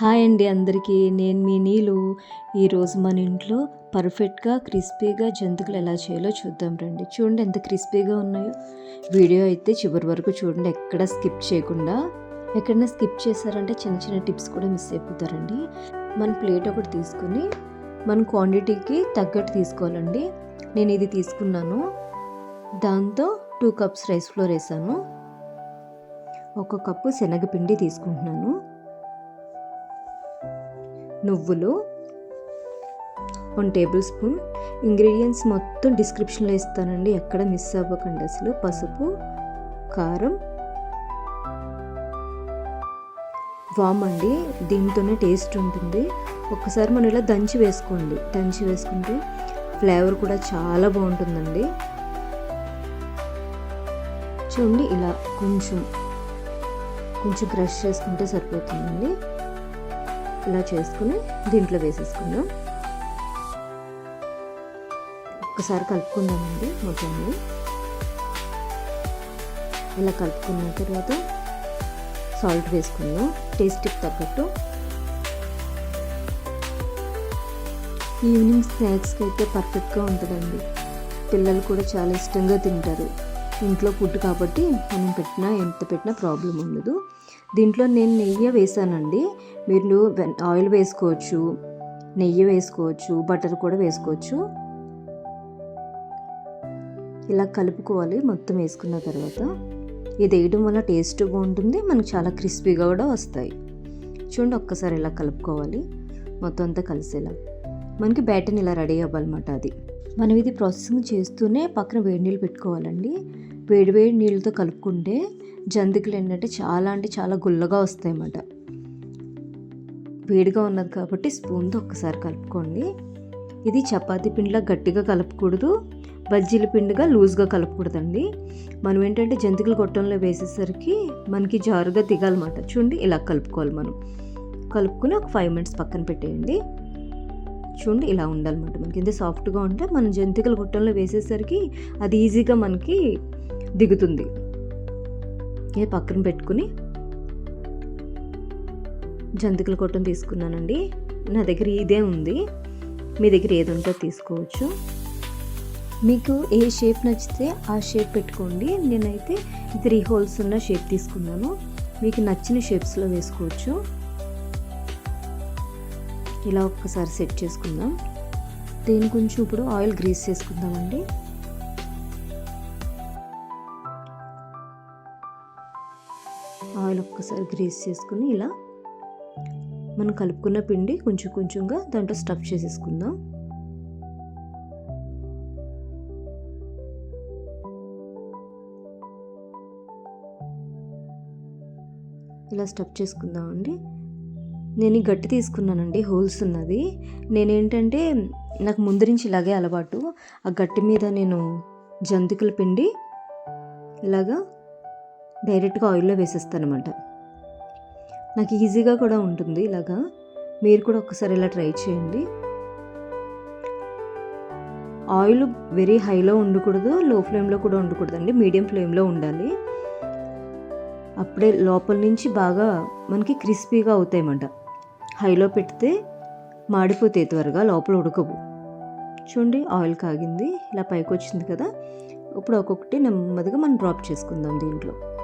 Hi అండి అందరికీ. నేను మీ నీళ్ళు ఈరోజు మన ఇంట్లో పర్ఫెక్ట్గా క్రిస్పీగా జంతుకులు ఎలా చేయాలో చూద్దాం రండి. చూడండి ఎంత క్రిస్పీగా ఉన్నాయో. వీడియో అయితే చివరి వరకు చూడండి. ఎక్కడ స్కిప్ చేయకుండా ఎక్కడైనా స్కిప్ చేశారంటే చిన్న చిన్న టిప్స్ కూడా మిస్ అయిపోతారండి. మన ప్లేట్ ఒకటి తీసుకుని మన క్వాంటిటీకి తగ్గట్టు తీసుకోవాలండి. నేను ఇది తీసుకున్నాను. దాంతో టూ కప్స్ రైస్ ఫ్లోర్ వేసాను. ఒక కప్పు శనగపిండి తీసుకుంటున్నాను. నువ్వులు వన్ టేబుల్ స్పూన్ ఇంగ్రీడియంట్స్ మొత్తం డిస్క్రిప్షన్లో ఇస్తానండి. ఎక్కడ మిస్ అవ్వకండి అసలు. పసుపు కారం. వామ్ అండి. దీంతోనే టేస్ట్ ఉంటుంది. ఒక్కసారి మనం ఇలా దంచి వేసుకోండి. దంచి వేసుకుంటే ఫ్లేవర్ కూడా చాలా బాగుంటుందండి. చూడండి ఇలా కొంచెం కొంచెం క్రష్ చేసుకుంటే సరిపోతుందండి. ఇలా చేసుకుని దీంట్లో వేసేసుకుందాం. ఒక్కసారి కలుపుకుందామండి మొత్తాన్ని. ఇలా కలుపుకున్న తర్వాత సాల్ట్ వేసుకుందాం. టేస్ట్కి తగ్గట్టు. ఈవినింగ్ స్నాక్స్కి అయితే పర్ఫెక్ట్గా ఉంటుందండి. పిల్లలు కూడా చాలా ఇష్టంగా తింటారు. ఇంట్లో ఫుడ్ కాబట్టి మనం పెట్టినా ఎంత పెట్టినా ప్రాబ్లం ఉండదు. దీంట్లో నేను నెయ్యి వేసానండి. మీరు ఆయిల్ వేసుకోవచ్చు నెయ్యి వేసుకోవచ్చు బటర్ కూడా వేసుకోవచ్చు. ఇలా కలుపుకోవాలి మొత్తం వేసుకున్న తర్వాత. ఇది వేయడం వల్ల టేస్ట్ బాగుంటుంది మనకు చాలా క్రిస్పీగా కూడా వస్తాయి. చూడండి ఒక్కసారి ఇలా కలుపుకోవాలి. మొత్తం అంతా కలిసేలా. మనకి బ్యాటర్ని ఇలా రెడీ అవ్వాలన్నమాట అది. మనం ఇది ప్రాసెసింగ్ చేస్తూనే పక్కన వేడి నీళ్ళు పెట్టుకోవాలండి. వేడి వేడి నీళ్ళతో కలుపుకుంటే జంతికలు ఏంటంటే చాలా అంటే చాలా గుల్లగా వస్తాయి అన్నమాట వేడిగా ఉన్నది కాబట్టి స్పూన్తో ఒక్కసారి కలుపుకోండి. ఇది చపాతీ పిండిలా గట్టిగా కలపకూడదు. బజ్జీల పిండిగా లూజ్గా కలపకూడదండి. మనం ఏంటంటే జంతికలు గొట్టంలో వేసేసరికి మనకి జారుగా దిగాలన్నమాట. చూడండి ఇలా కలుపుకోవాలి మనం. కలుపుకుని ఒక ఫైవ్ మినిట్స్ పక్కన పెట్టేయండి. చూడండి ఇలా ఉండాలన్నమాట మనకి. ఎంత సాఫ్ట్గా ఉంటే మనం జంతికల గొట్టంలో వేసేసరికి అది ఈజీగా మనకి దిగుతుంది. ఇది పక్కన పెట్టుకుని జంతికల కొట్టం తీసుకున్నానండి. నా దగ్గర ఇదే ఉంది. మీ దగ్గర ఏది ఉంటే తీసుకోవచ్చు. మీకు ఏ షేప్ నచ్చితే ఆ షేప్ పెట్టుకోండి. నేనైతే త్రీ హోల్స్ ఉన్న షేప్ తీసుకున్నాను. మీకు నచ్చిన షేప్స్లో వేసుకోవచ్చు. ఇలా ఒక్కసారి సెట్ చేసుకుందాం. దీని కొంచెం ఇప్పుడు ఆయిల్ గ్రీస్ చేసుకుందామండి. ఆయిల్ ఒక్కసారి గ్రీస్ చేసుకుని ఇలా మనం కలుపుకున్న పిండి కొంచెం కొంచెంగా దాంట్లో స్టఫ్ చేసేసుకుందాం. ఇలా స్టఫ్ చేసుకుందామండి. నేను గట్టి తీసుకున్నానండి హోల్స్ ఉన్నది. నేనేంటంటే నాకు ముందు నుంచి ఇలాగే అలవాటు. ఆ గట్టి మీద నేను జంతికల పిండి ఇలాగా డైరెక్ట్గా ఆయిల్లో వేసేస్తాను అనమాట నాకు ఈజీగా కూడా ఉంటుంది ఇలాగా. మీరు కూడా ఒకసారి ఇలా ట్రై చేయండి. ఆయిల్ వెరీ హైలో ఉండకూడదు లో ఫ్లేమ్లో కూడా ఉండకూడదండి మీడియం ఫ్లేమ్లో ఉండాలి. అప్పుడే లోపల నుంచి బాగా మనకి క్రిస్పీగా అవుతాయన్నమాట. హైలో పెడితే మాడిపోతాయి త్వరగా లోపల ఉడకవు. చూడండి ఆయిల్ కాగింది ఇలా పైకి వచ్చింది కదా. ఇప్పుడు ఒక్కొక్కటి నెమ్మదిగా మనం డ్రాప్ చేసుకుందాం దీంట్లో.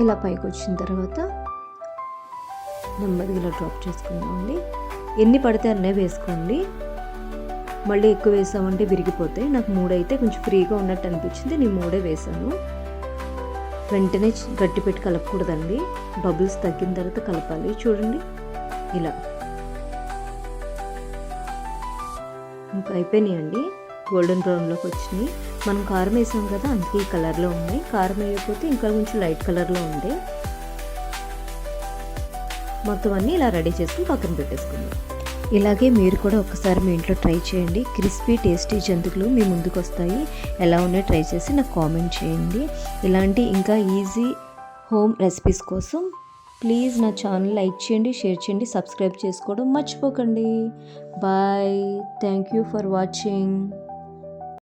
ఇలా పైకి వచ్చిన తర్వాత నెమ్మదిగా ఇలా డ్రాప్ చేసుకుందామండి. ఎన్ని పడితే అన్నీ వేసుకోండి. మళ్ళీ ఎక్కువ వేసామంటే విరిగిపోతాయి. నాకు మూడైతే కొంచెం ఫ్రీగా ఉన్నట్టు అనిపించింది. నేను మూడే వేసాను. వెంటనే గట్టి పెట్టి కలపకూడదండి. బబుల్స్ తగ్గిన తర్వాత కలపాలి. చూడండి. ఇలా. ఇంకా అయిపోయినాయండి. గోల్డెన్ బ్రౌన్లోకి వచ్చినాయి మనం కారం వేసాం కదా అందుకే ఈ కలర్లో ఉన్నాయి కారం వేయకపోతే ఇంకా కొంచెం లైట్ కలర్లో ఉండే మొత్తం అన్నీ ఇలా రెడీ చేసుకుని పక్కన పెట్టేసుకుందాం. ఇలాగే మీరు కూడా ఒకసారి మీ ఇంట్లో ట్రై చేయండి. క్రిస్పీ టేస్టీ జంతువులు మీ ముందుకు వస్తాయి ఎలా ఉన్నాయో ట్రై చేసి నాకు కామెంట్ చేయండి. ఇలాంటి ఇంకా ఈజీ హోమ్ రెసిపీస్ కోసం ప్లీజ్ నా ఛానల్ లైక్ చేయండి షేర్ చేయండి సబ్స్క్రైబ్ చేసుకోవడం మర్చిపోకండి. Bye. Thank you for watching.